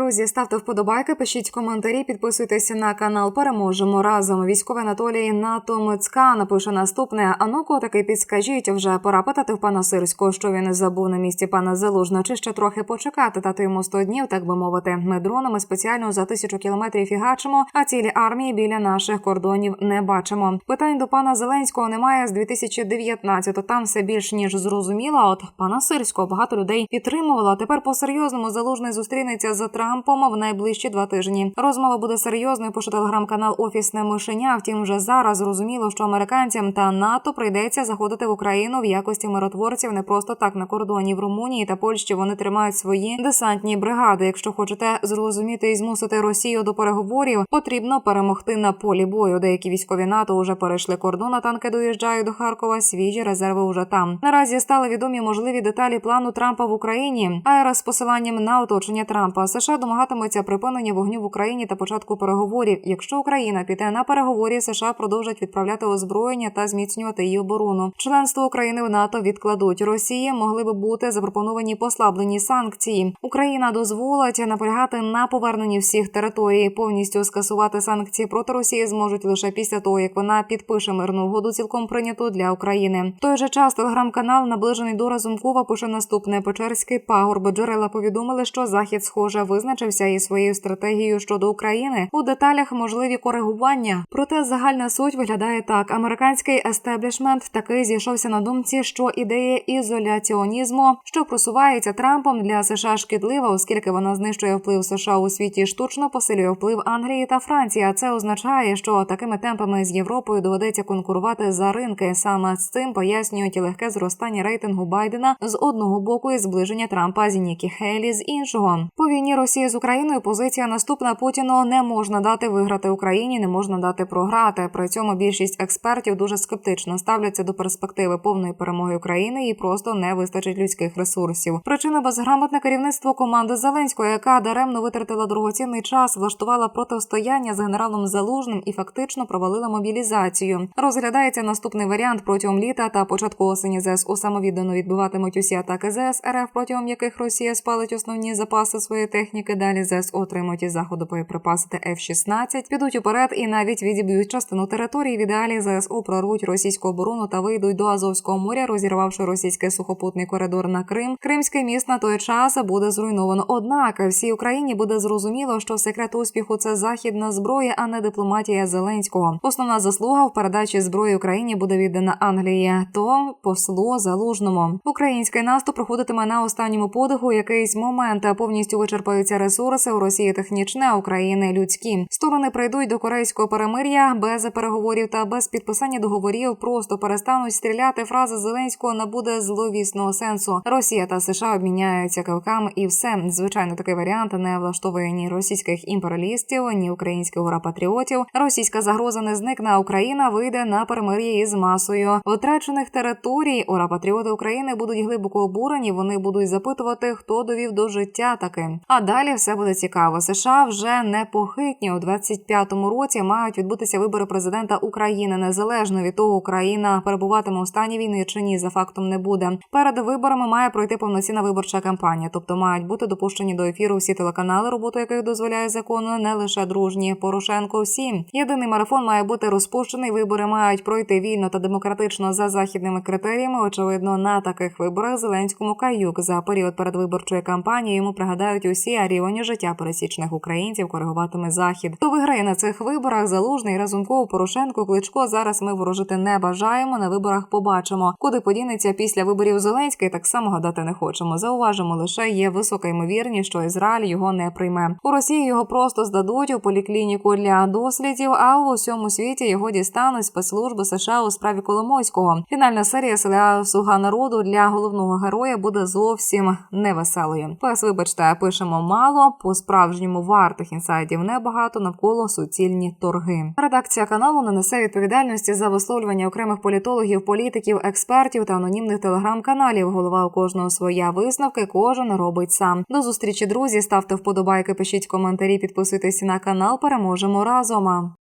Друзі, ставте вподобайки, пишіть коментарі, підписуйтеся на канал. Переможемо разом. Військовий Анатолій Натомицька напише наступне. Ану, котики, підскажіть, вже пора питати в пана Сирського, що він забув на місці пана Залужного, чи ще трохи почекати, дати йому 100 днів, так би мовити. Ми дронами спеціально за тисячу кілометрів фігачимо, а цілі армії біля наших кордонів не бачимо. Питань до пана Зеленського немає з 2019-го. Там все більш ніж зрозуміло. От пана Сирського багато людей підтримувало. Тепер по серйозному залужний зустрінеться з Трампом в найближчі два тижні. Розмова буде серйозною. Пише телеграм-канал Офісне мишеня. Втім, вже зараз зрозуміло, що американцям та НАТО прийдеться заходити в Україну в якості миротворців не просто так на кордоні в Румунії та Польщі. Вони тримають свої десантні бригади. Якщо хочете зрозуміти і змусити Росію до переговорів, потрібно перемогти на полі бою. Деякі військові НАТО вже перейшли кордон, а танки доїжджають до Харкова. Свіжі резерви вже там. Наразі стали відомі можливі деталі плану Трампа в Україні. Аера з посиланням на оточення Трампа США домагатимуться припинення вогню в Україні та початку переговорів. Якщо Україна піде на переговорі, США продовжать відправляти озброєння та зміцнювати її оборону. Членство України в НАТО відкладуть. Росії могли би бути запропоновані послаблені санкції. Україна дозволить наполягати на поверненні всіх територій. Повністю скасувати санкції проти Росії зможуть лише після того, як вона підпише мирну угоду, цілком прийняту для України. В той же час телеграм-канал, наближений до Разумкова, пише наступне Печерський пагорб. Джерела повідомили, що захід схоже визначився із своєю стратегією щодо України. У деталях можливі коригування. Проте загальна суть виглядає так: американський естеблішмент таки зійшовся на думці, що ідея ізоляціонізму, що просувається Трампом для США шкідлива, оскільки вона знищує вплив США у світі, штучно посилює вплив Англії та Франції. А це означає, що такими темпами з Європою доведеться конкурувати за ринки. Саме з цим пояснюють легке зростання рейтингу Байдена з одного боку і зближення Трампа з Нікі Хейлі з іншого. По війні Росії з Україною позиція наступна Путіну не можна дати виграти Україні, не можна дати програти. При цьому більшість експертів дуже скептично ставляться до перспективи повної перемоги України і просто не вистачить людських ресурсів. Причина безграмотне керівництво команди Зеленського, яка даремно витратила дорогоцінний час, влаштувала протистояння з генералом Залужним і фактично провалила мобілізацію. Розглядається наступний варіант протягом літа та початку осені ЗСУ самовіддано відбиватимуть усі атаки ЗС РФ, протягом яких Росія спалить основні запаси своєї техніки. Далі ЗС отримують із заходу боєприпаси та F-16, підуть уперед і навіть відіб'ють частину території. В ідеалі ЗСУ прорвуть російську оборону та вийдуть до Азовського моря, розірвавши російський сухопутний коридор на Крим. Кримський міст на той час буде зруйновано. Однак всій Україні буде зрозуміло, що секрет успіху це західна зброя, а не дипломатія Зеленського. Основна заслуга в передачі зброї Україні буде віддана Англії, то послу залужному. Український наступ проходитиме на останньому подиху. Якийсь момент повністю вичерпаються ресурси у Росії технічне, а України людські. Сторони прийдуть до корейського перемир'я без переговорів та без підписання договорів. Просто перестануть стріляти. Фраза Зеленського набуде зловісного сенсу. Росія та США обміняються килками і все. Звичайно, такий варіант не влаштовує ні російських імперіалістів, ні українських ура-патріотів. Російська загроза не зникне. Україна вийде на перемир'я із масою втрачених територій. Ура-патріоти України будуть глибоко обурені. Вони будуть запитувати, хто довів до життя таки. А далі все буде цікаво. США вже не похитні у 25-му році. Мають відбутися вибори президента України незалежно від того, Україна перебуватиме у стані війни чи ні. За фактом не буде. Перед виборами має пройти повноцінна виборча кампанія, тобто мають бути допущені до ефіру всі телеканали, роботу яких дозволяє закону, не лише дружні Порошенко. Всі єдиний марафон має бути розпущений. Вибори мають пройти вільно та демократично за західними критеріями. Очевидно, на таких виборах Зеленському каюк за період передвиборчої кампанії йому пригадають усі а життя пересічних українців коригуватиме захід. Хто виграє на цих виборах? Залужний Разумков, Порошенко, Кличко. Зараз ми ворожити не бажаємо. На виборах побачимо, куди подінеться після виборів Зеленський. Так само гадати не хочемо. Зауважимо, лише є висока ймовірність, що Ізраїль його не прийме. У Росії його просто здадуть у поліклініку для дослідів. А у усьому світі його дістануть спецслужби США у справі Коломойського. Фінальна серія серіалу «Слуга народу для головного героя буде зовсім невеселою. Пес, вибачте, пишемо мало. По справжньому вартих інсайдів небагато навколо суцільні торги. Редакція каналу не несе відповідальності за висловлювання окремих політологів, політиків, експертів та анонімних телеграм-каналів. Голова у кожного своя висновки, кожен робить сам. До зустрічі, друзі. Ставте вподобайки, пишіть коментарі, підписуйтесь на канал. Переможемо разом.